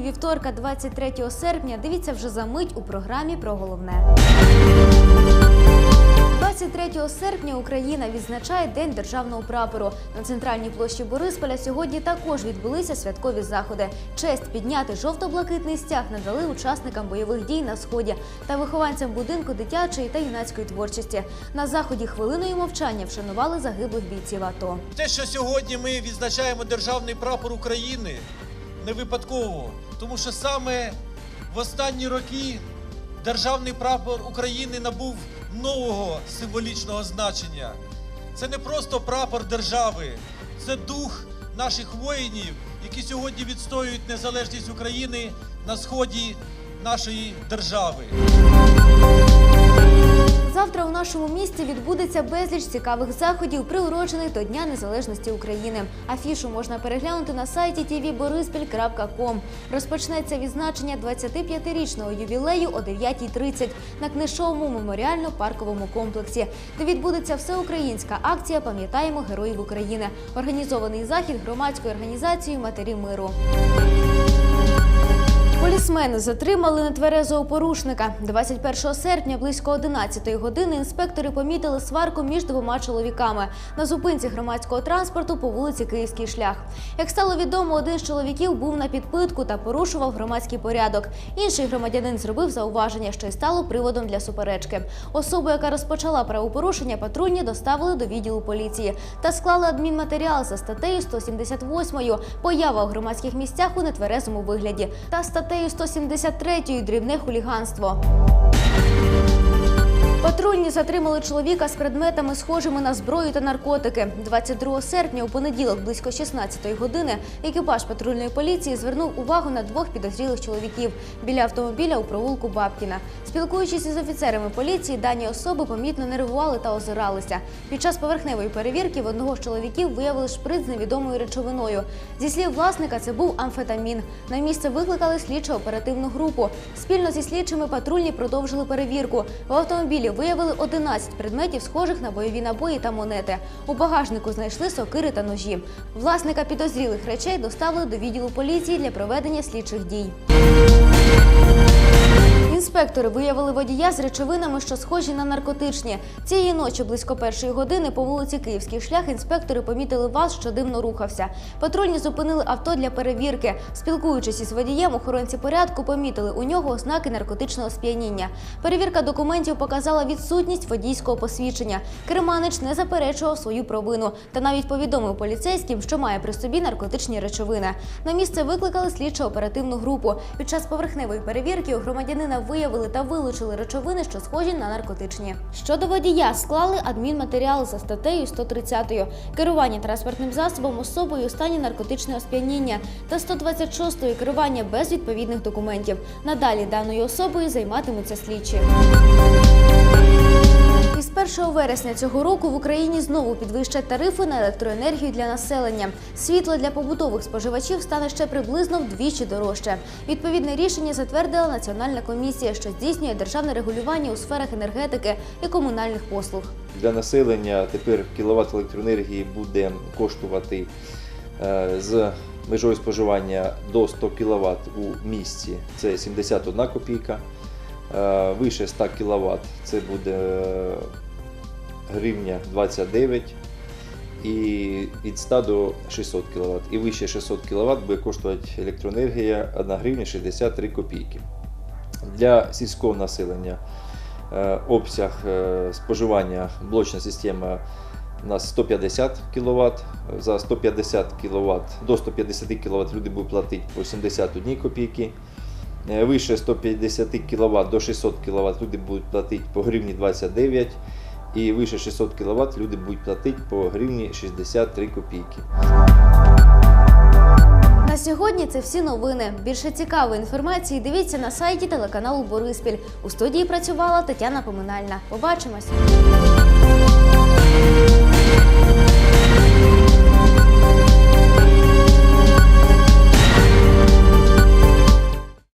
вівторка, 23 серпня. Дивіться вже за мить у програмі про головне. 23 серпня Україна відзначає День державного прапору. На центральній площі Борисполя сьогодні також відбулися святкові заходи. Честь підняти жовто-блакитний стяг надали учасникам бойових дій на сході та вихованцям будинку дитячої та юнацької творчості. На заході хвилиною мовчання вшанували загиблих бійців АТО. Те, що сьогодні ми відзначаємо державний прапор України, не випадково, тому що саме в останні роки державний прапор України набув нового символічного значення. Це не просто прапор держави, це дух наших воїнів, які сьогодні відстоюють незалежність України на сході нашої держави. Завтра у нашому місті відбудеться безліч цікавих заходів, приурочених до Дня Незалежності України. Афішу можна переглянути на сайті tvborispіль.com. Розпочнеться відзначення 25-річного ювілею о 9.30 на книжовому меморіально-парковому комплексі, де відбудеться всеукраїнська акція Пам'ятаємо героїв України. Організований захід громадською організацією Матері миру. Полісмени затримали нетверезого порушника. 21 серпня близько 11 години інспектори помітили сварку між двома чоловіками на зупинці громадського транспорту по вулиці Київський шлях. Як стало відомо, один з чоловіків був на підпитку та порушував громадський порядок. Інший громадянин зробив зауваження, що й стало приводом для суперечки. Особу, яка розпочала правопорушення, патрульні доставили до відділу поліції та склали адмінматеріал за статтею 178 поява у громадських місцях у нетверезому вигляді та статтею 173 дрібне хуліганство. Патрульні затримали чоловіка з предметами, схожими на зброю та наркотики. 22 серпня у понеділок, близько 16-ї години, екіпаж патрульної поліції звернув увагу на двох підозрілих чоловіків біля автомобіля у провулку Бабкіна. Спілкуючись із офіцерами поліції, дані особи помітно нервували та озиралися. Під час поверхневої перевірки в одного з чоловіків виявили шприц з невідомою речовиною. Зі слів власника, це був амфетамін. На місце викликали слідчо-оперативну групу. Спільно зі слідчими патрульні продовжили перевірку. В автомобілі виявили 11 предметів, схожих на бойові набої та монети. У багажнику знайшли сокири та ножі. Власника підозрілих речей доставили до відділу поліції для проведення слідчих дій. Інспектори виявили водія з речовинами, що схожі на наркотичні. Цієї ночі, близько першої години, по вулиці Київський шлях інспектори помітили ВАЗ, що дивно рухався. Патрульні зупинили авто для перевірки. Спілкуючись із водієм, охоронці порядку помітили у нього ознаки наркотичного сп'яніння. Перевірка документів показала відсутність водійського посвідчення. Керманич не заперечував свою провину та навіть повідомив поліцейським, що має при собі наркотичні речовини. На місце викликали слідчо-оперативну групу. Під час поверхневої перевірки у громадянина виявили та вилучили речовини, що схожі на наркотичні. Щодо водія, склали адмінматеріал за статтею 130 керування транспортним засобом особою у стані наркотичного сп'яніння та 126 керування без відповідних документів. Надалі даною особою займатимуться слідчі. Із 1 вересня цього року в Україні знову підвищать тарифи на електроенергію для населення. Світло для побутових споживачів стане ще приблизно вдвічі дорожче. Відповідне рішення затвердила Національна комісія, що здійснює державне регулювання у сферах енергетики і комунальних послуг. Для населення тепер кіловат електроенергії буде коштувати е, з межою споживання до 100 кВт у місті це 71 копійка. Е, Вище 100 кВт це буде е, гривня 29 і від 100 до 600 кВт. І вище 600 кВт буде коштувати електроенергія 1 гривня 63 копійки. Для сільського населення е, обсяг е, споживання блочна система у нас 150 кВт. За 150 кВт до 150 кВт люди будуть платити по 71 копійки. Е, Вище 150 кВт до 600 кВт люди будуть платити по гривні 29 і вище 600 кВт люди будуть платити по гривні 63 копійки. На сьогодні це всі новини. Більше цікавої інформації дивіться на сайті телеканалу Бориспіль. У студії працювала Тетяна Поминальна. Побачимось!